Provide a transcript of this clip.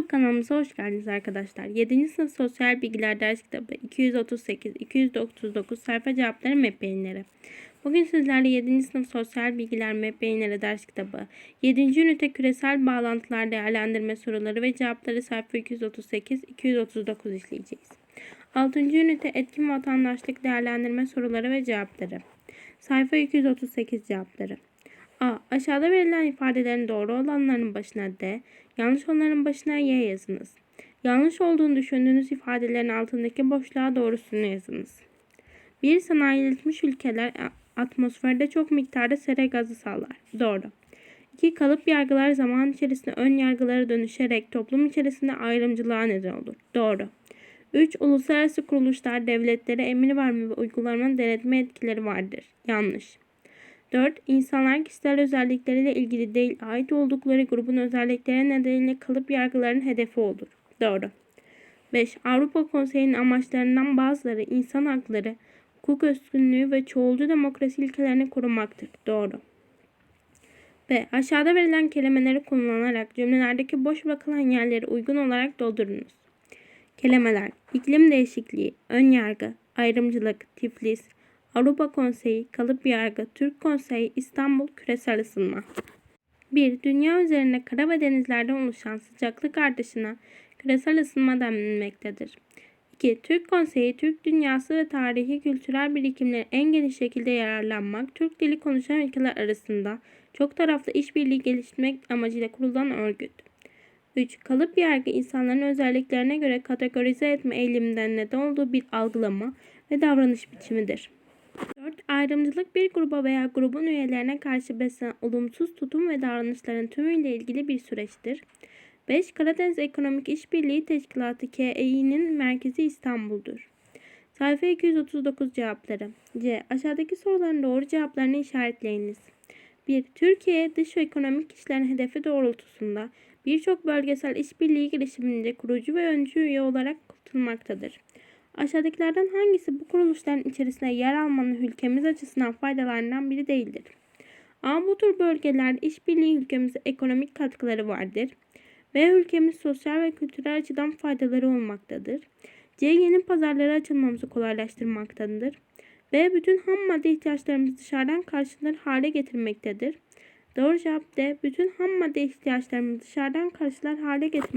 YouTube kanalımıza hoş geldiniz arkadaşlar. 7. sınıf sosyal bilgiler ders kitabı 238, 239 sayfa cevapları MEP beyinleri. Bugün sizlerle 7. sınıf sosyal bilgiler MEP beyinleri ders kitabı 7. ünite küresel bağlantılar değerlendirme soruları ve cevapları sayfa 238, 239 işleyeceğiz. 6. ünite etkin vatandaşlık değerlendirme soruları ve cevapları. Sayfa 238 cevapları. A. Aşağıda verilen ifadelerin doğru olanların başına D, yanlış olanların başına Y yazınız. Yanlış olduğunu düşündüğünüz ifadelerin altındaki boşluğa doğrusunu yazınız. 1. Sanayileşmiş ülkeler atmosferde çok miktarda sera gazı sallar. Doğru. 2. Kalıp yargılar zaman içerisinde ön yargılara dönüşerek toplum içerisinde ayrımcılığa neden olur. Doğru. 3. Uluslararası kuruluşlar devletlere emir verme ve uygulamanın denetme etkileri vardır. Yanlış. 4. İnsanlar kişisel özellikleriyle ilgili değil, ait oldukları grubun özellikleri nedeniyle kalıp yargıların hedefi olur. Doğru. 5. Avrupa Konseyi'nin amaçlarından bazıları insan hakları, hukuk üstünlüğü ve çoğulcu demokrasi ilkelerini korumaktır. Doğru. B. Aşağıda verilen kelimeleri kullanarak cümlelerdeki boş bırakılan yerleri uygun olarak doldurunuz. Kelimeler iklim değişikliği, ön yargı, ayrımcılık, tiflis, Avrupa Konseyi, Kalıp Yargı, Türk Konseyi, İstanbul, Küresel Isınma. 1. Dünya üzerinde kara ve denizlerden oluşan sıcaklık artışına küresel ısınma denilmektedir. 2. Türk Konseyi, Türk dünyası ve tarihi kültürel birikimleri en geniş şekilde yararlanmak, Türk dili konuşan ülkeler arasında çok taraflı işbirliği geliştirmek amacıyla kurulan örgüt. 3. Kalıp yargı insanların özelliklerine göre kategorize etme eğiliminden neden olduğu bir algılama ve davranış biçimidir. 4. Ayrımcılık bir gruba veya grubun üyelerine karşı beslenen olumsuz tutum ve davranışların tümüyle ilgili bir süreçtir. 5. Karadeniz Ekonomik İşbirliği Teşkilatı KEİ'nin merkezi İstanbul'dur. Sayfa 239 cevapları. C. Aşağıdaki soruların doğru cevaplarını işaretleyiniz. 1. Türkiye dış ekonomik işlerin hedefi doğrultusunda birçok bölgesel işbirliği girişiminde kurucu ve öncü üye olarak katılmaktadır. Aşağıdakilerden hangisi bu kuruluşların içerisinde yer almanın ülkemiz açısından faydalarından biri değildir? A. Bu tür bölgelerde işbirliği ülkemize ekonomik katkıları vardır. B. Ülkemiz sosyal ve kültürel açıdan faydaları olmaktadır. C. Yeni pazarlara açılmamızı kolaylaştırmaktadır. B. Bütün ham madde ihtiyaçlarımızı dışarıdan karşılanır hale getirmektedir. Doğru cevap D. Bütün ham madde ihtiyaçlarımızı dışarıdan karşılar hale getirmektedir.